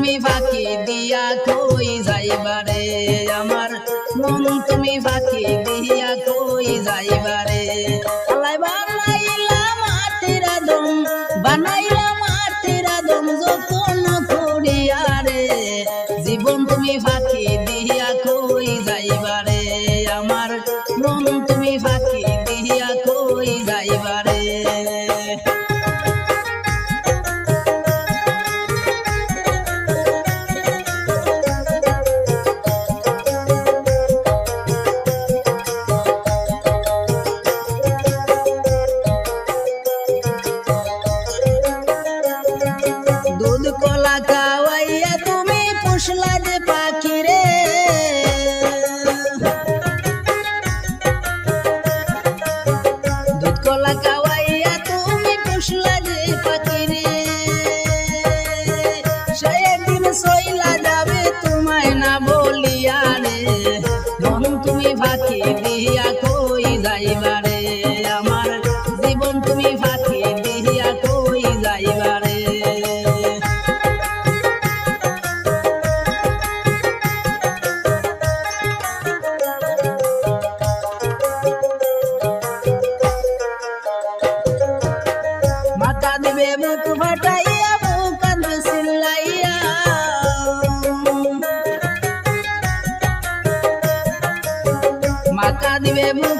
তুমি ফাঁকি দিয়া কই যাইবারে? আমার মন তুমি ফাঁকি দিয়া কই যাইবারে? আল্লাহ বানাইলা মাটির দম বানাইলা মাটির করিয়া রে জীবন তুমি ফাঁকি না বলিয়া রে মন তুমি ফাঁকি দিয়া কই যাইবারে আমার জীবন তুমি ফাঁকি দিয়া কই যাইবারে মাথা দিবে মুখ ফাটাইয়া ಮುಖ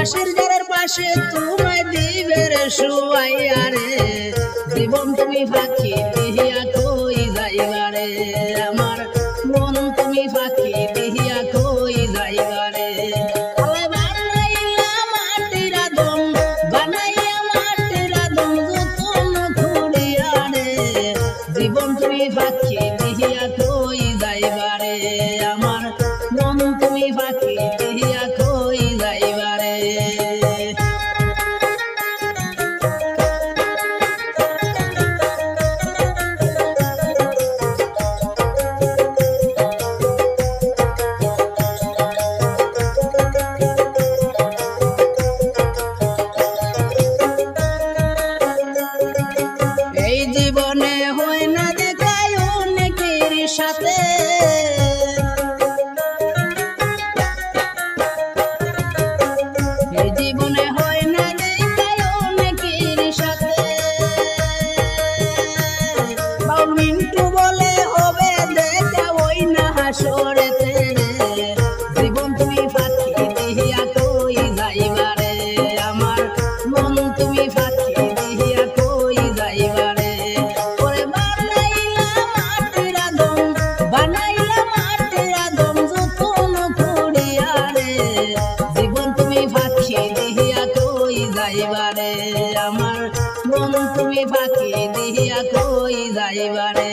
বাঁশের জারের পাশে তোমায় দিবের শুয়াইয়া রে। জীবন তুমি ফাঁকি দিহিয়া সাথে ফাঁকি দিয়া কই যাইবারে?